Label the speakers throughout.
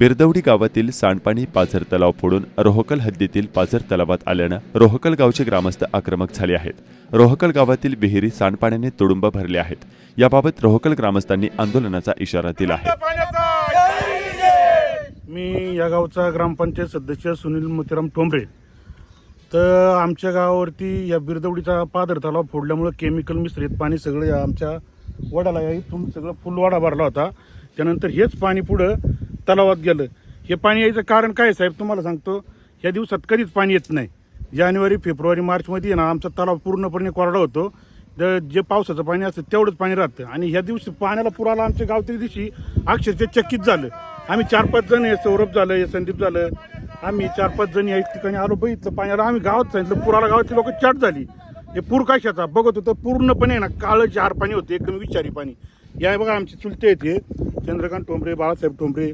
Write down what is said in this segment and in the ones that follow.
Speaker 1: बिरदवडी गावातील सांडपाणी पाझर तलाव फोडून रोहकल हद्दीतील पाझर तलावात आल्यानं रोहकल गावचे ग्रामस्थ आक्रमक झाले आहेत. रोहकल गावातील विहिरी सांडपाण्याने तुडुंब भरले आहेत. याबाबत रोहकल ग्रामस्थांनी आंदोलनाचा इशारा दिला आहे.
Speaker 2: मी या गावचा ग्रामपंचायत सदस्य सुनील मोतीराम ठोंबरे. तर आमच्या गावावरती या बिरदवडीचा पादर तलाव फोडल्यामुळं केमिकल मिश्रित पाणी सगळं या आमच्या वडाला या इथून सगळं फुलवाडा भरला होता. त्यानंतर हेच पाणी पुढं तलावात गेलं. हे पाणी यायचं कारण काय साहेब? तुम्हाला सांगतो या दिवसात कधीच पाणी येत नाही. जानेवारी फेब्रुवारी मार्चमध्ये ना आमचा तलाव पूर्णपणे कोरडा होतो. द जे पावसाचं पाणी असतं तेवढंच पाणी राहतं. आणि ह्या दिवशी पाण्याला पुराला आमच्या गावच्या दिवशी अक्षरशः चकित झालं. आम्ही चार पाच जण हे सौरभ झालं हे संदीप झालं. आम्ही चार पाच जण या ठिकाणी आलो बघितलं पाण्याला. आम्ही गावात सांगितलं पुराला गावातली लोक चाट झाली. हे पूर कशाचा? बघत होतं पूर्णपणे ना काळं चार पाणी होतं एकदम विचारी पाणी. या बघा आमचे चुलते आहेत हे. चंद्रकांत टोंबरे बाळासाहेब टोंबरे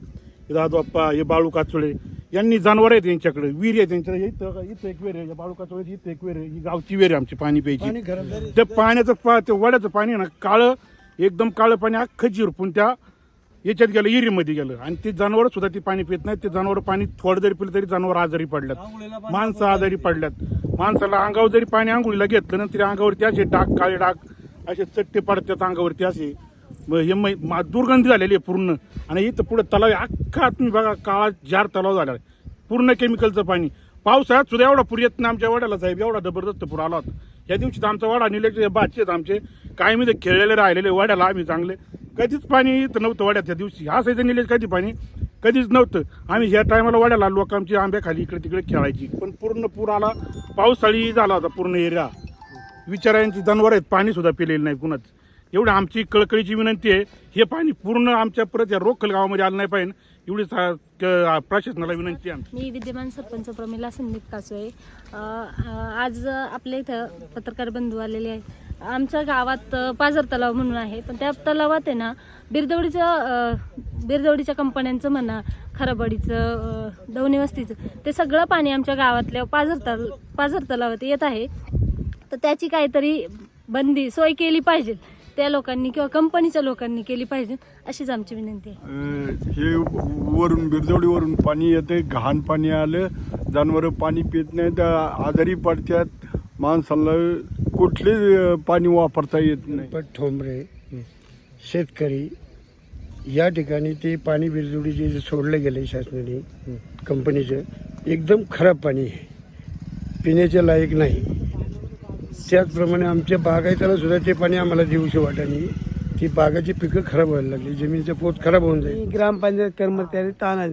Speaker 2: दादूप्पा हे बाळू काचोळे. यांनी जनावर आहेत यांच्याकडे विहीर आहे त्यांच्याकडे इथं इथं एक वेर आहे बाळू काचोळे इथं एक वेर आहे. ही गावची वेर आहे आमची पाणी प्यायची त्या पाण्याचं पा ते वड्याचं पाणी आहे ना काळं एकदम काळं पाणी अख्खं जिरपून त्या याच्यात गेलं इरीमध्ये गेलं. आणि ते जनावर सुद्धा ती पाणी पित नाही ते जनावर पाणी थोडं जरी पिलं तरी जनावर आजारी पडल्यात. माणसं आजारी पडल्यात. माणसाला अंगावर जरी पाणी आंघोळीला घेतलं ना तरी अंगावरती असे डाग काळे डाग असे चट्टे पडतात अंगावरती असे. हे मै- मा- दुर्गंधी झालेली आहे पूर्ण. आणि इथं पुढे तलाव आहे. अख्खा तुम्ही बघा काळा जार तलाव झाला आहे. पूर्ण केमिकलचं पाणी. पावसाळ्यात सुद्धा एवढा पूर येत नाही आमच्या वाड्याला साहेब. एवढा जबरदस्त पूर आला होता. या दिवशी तर आमचा वाडा निलेक्ट बाचे आहेत आमचे. कायमी ते खेळलेले राहिलेले वाड्याला आम्ही चांगले. कधीच पाणी इथं नव्हतं वाड्यात त्या दिवशी. हा सैद निलेज कधी पाणी? कधीच नव्हतं. आम्ही ह्या टायमाला वाड्याला लोक आमची आंब्याखाली इकडे तिकडे खेळायची. पण पूर्ण पूर आला. पावसाळी झाला होता पूर्ण एरिया. विचारांची जनावर आहेत. पाणीसुद्धा पिलेलं नाही कुणाच. एवढी आमची कळकळीची विनंती आहे. हे पाणी पूर्ण आमच्या परत या रोखल गावामध्ये आलं नाही पाहिजे. एवढी क- प्रशासनाला विनंती आहे आमची.
Speaker 3: मी विद्यमान सरपंच प्रमिला संदीप कासोळे. आज आपल्या इथं पत्रकार बंधू आलेले आहेत. आमच्या गावात पाझर तलाव म्हणून आहे. पण त्या तलावात आहे ना बिरदवडीचं बिरदवडीच्या कंपन्यांचं म्हणा खराबडीचं अ, दवणी वस्तीचं ते सगळं पाणी आमच्या गावातल्या पाझर तल पाझर तलावात येत आहे. तर त्याची काहीतरी बंदी सोय केली पाहिजे. त्या लोकांनी किंवा कंपनीच्या लोकांनी केली पाहिजे अशीच आमची विनंती आहे.
Speaker 4: अं, हे वरून बिरदवडीवरून पाणी येते घाण पाणी आलं जनावरं पाणी पित नाहीत आजारी पडतात माणसाला कुठले पाणी वापरता येत नाही.
Speaker 5: पण ठोंबरे शेतकरी या ठिकाणी ते पाणी बिरजुडी जे सोडलं गेलं शासनाने कंपनीचं एकदम खराब पाणी आहे. पिण्याच्या लायक नाही. त्याचप्रमाणे आमच्या बागायताला सुद्धा ते पाणी आम्हाला देऊशी नाही. ती बागाची पिकं खराब व्हायला लागली. जमिनीचं पोत खराब होऊन जाईल.
Speaker 6: ग्रामपंचायत कर्मचारी ताना